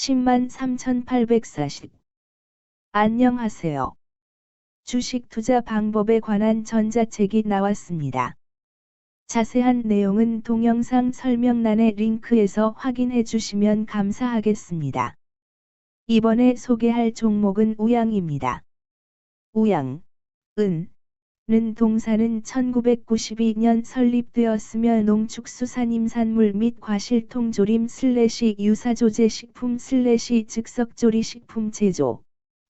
10만 3,840. 안녕하세요. 주식 투자 방법에 관한 전자책이 나왔습니다. 자세한 내용은 동영상 설명란의 링크에서 확인해 주시면 감사하겠습니다. 이번에 소개할 종목은 우양입니다. 우양, 은, 는 동사는 1992년 설립되었으며 농축수산임산물 및 과실통조림 슬래시 유사조제 식품 슬래시 즉석조리 식품 제조,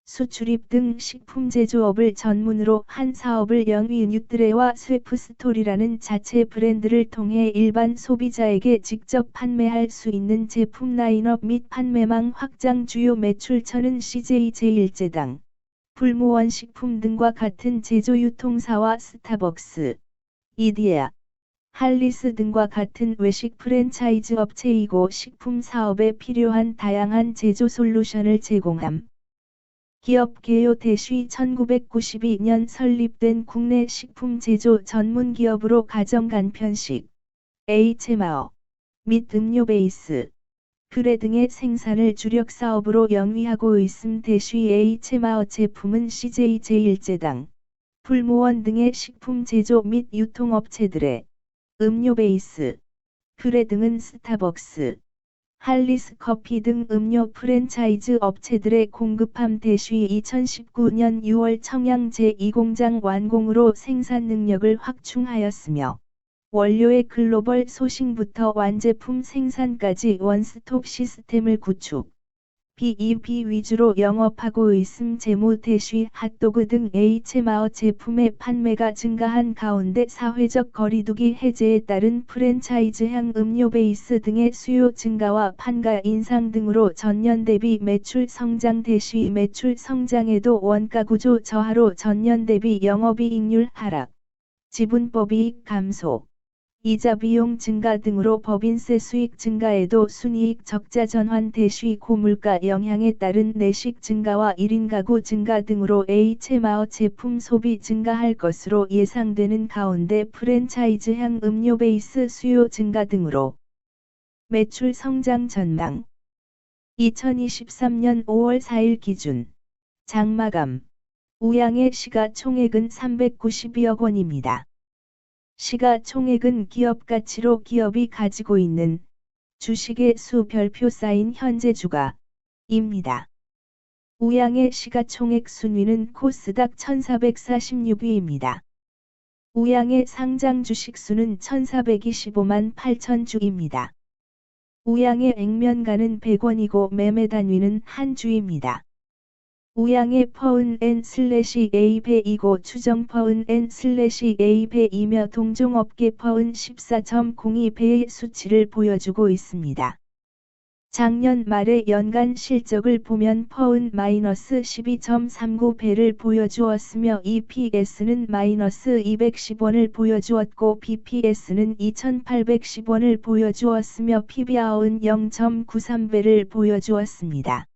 수출입 등 식품 제조업을 전문으로 한 사업을 영위 뉴트레와 스웨프스토리라는 자체 브랜드를 통해 일반 소비자에게 직접 판매할 수 있는 제품 라인업 및 판매망 확장 주요 매출처는 CJ 제1제당. 불무원 식품 등과 같은 제조 유통사와 스타벅스, 이디야, 할리스 등과 같은 외식 프랜차이즈 업체이고 식품 사업에 필요한 다양한 제조 솔루션을 제공함. 기업 개요 대쉬 1992년 설립된 국내 식품 제조 전문 기업으로 가정 간편식, H마어, 및 음료 베이스, 퓨레 등의 생산을 주력 사업으로 영위하고 있음 대쉬 H마어 제품은 CJ 제1제당, 풀무원 등의 식품 제조 및 유통업체들의 음료 베이스, 퓨레 등은 스타벅스, 할리스 커피 등 음료 프랜차이즈 업체들의 공급함 대쉬 2019년 6월 청양 제2공장 완공으로 생산 능력을 확충하였으며 원료의 글로벌 소싱부터 완제품 생산까지 원스톱 시스템을 구축. BEP 위주로 영업하고 있음 재무 대쉬 핫도그 등 H마어 제품의 판매가 증가한 가운데 사회적 거리두기 해제에 따른 프랜차이즈향 음료 베이스 등의 수요 증가와 판가 인상 등으로 전년 대비 매출 성장 대쉬 매출 성장에도 원가 구조 저하로 전년 대비 영업이익률 하락, 지분법이익 감소, 이자 비용 증가 등으로 법인세 수익 증가에도 순이익 적자 전환 대쉬 고물가 영향에 따른 내식 증가와 1인 가구 증가 등으로 H마어 제품 소비 증가할 것으로 예상되는 가운데 프랜차이즈향 음료 베이스 수요 증가 등으로 매출 성장 전망 2023년 5월 4일 기준 장마감 우양의 시가 총액은 392억 원입니다. 시가총액은 기업 가치로 기업이 가지고 있는 주식의 수 별표 쌓인 현재 주가입니다. 우양의 시가총액 순위는 코스닥 1446위입니다. 우양의 상장 주식 수는 1425만 8천 주입니다. 우양의 액면가는 100원이고 매매 단위는 한 주입니다. 우양의 퍼은 n 슬래시 a 배이고 추정 퍼은 n 슬래시 a 배이며 동종업계 퍼은 14.02 배의 수치를 보여주고 있습니다. 작년 말의 연간 실적을 보면 퍼은 마이너스 12.39배를 보여주었으며 EPS는 마이너스 210원을 보여주었고 BPS는 2810원을 보여주었으며 PBR은 0.93배를 보여주었습니다.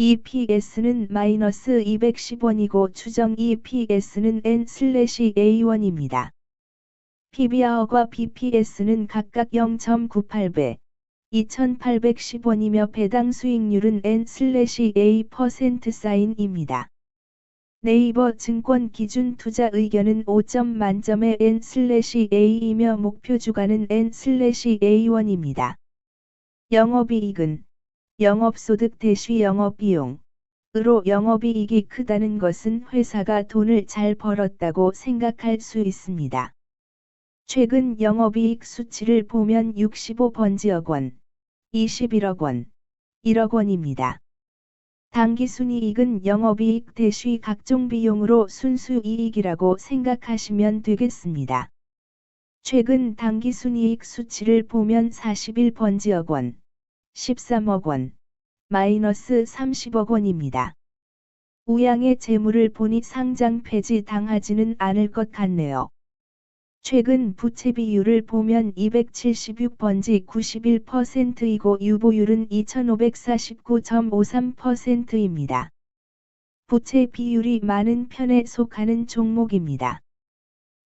EPS는 마이너스 210원이고 추정 EPS는 N/A1입니다. PBR과 BPS는 각각 0.98배, 2810원이며 배당 수익률은 N/A% 사인입니다. 네이버 증권 기준 투자 의견은 5점 만점의 N/A이며 목표 주가는 N/A1입니다. 영업이익은 영업소득 대시 영업비용. 으로 영업이익이 크다는 것은 회사가 돈을 잘 벌었다고 생각할 수 있습니다. 최근 영업이익 수치를 보면 65번지억 원, 21억 원, 1억 원입니다. 당기순이익은 영업이익 대시 각종 비용으로 순수이익이라고 생각하시면 되겠습니다. 최근 당기순이익 수치를 보면 41번지억 원, 13억 원, 마이너스 30억 원입니다. 우양의 재물을 보니 상장 폐지 당하지는 않을 것 같네요. 최근 부채 비율을 보면 276번지 91%이고 유보율은 2549.53%입니다. 부채 비율이 많은 편에 속하는 종목입니다.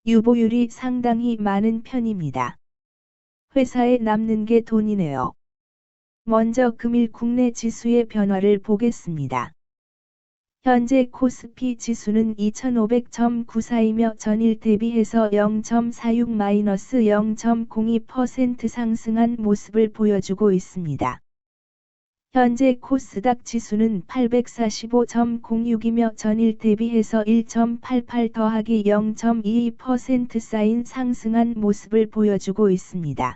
유보율이 상당히 많은 편입니다. 회사에 남는 게 돈이네요. 먼저 금일 국내 지수의 변화를 보겠습니다. 현재 코스피 지수는 2500.94이며 전일 대비해서 0.46-0.02% 상승한 모습을 보여주고 있습니다. 현재 코스닥 지수는 845.06이며 전일 대비해서 1.88 더하기 0.22% 쌓인 상승한 모습을 보여주고 있습니다.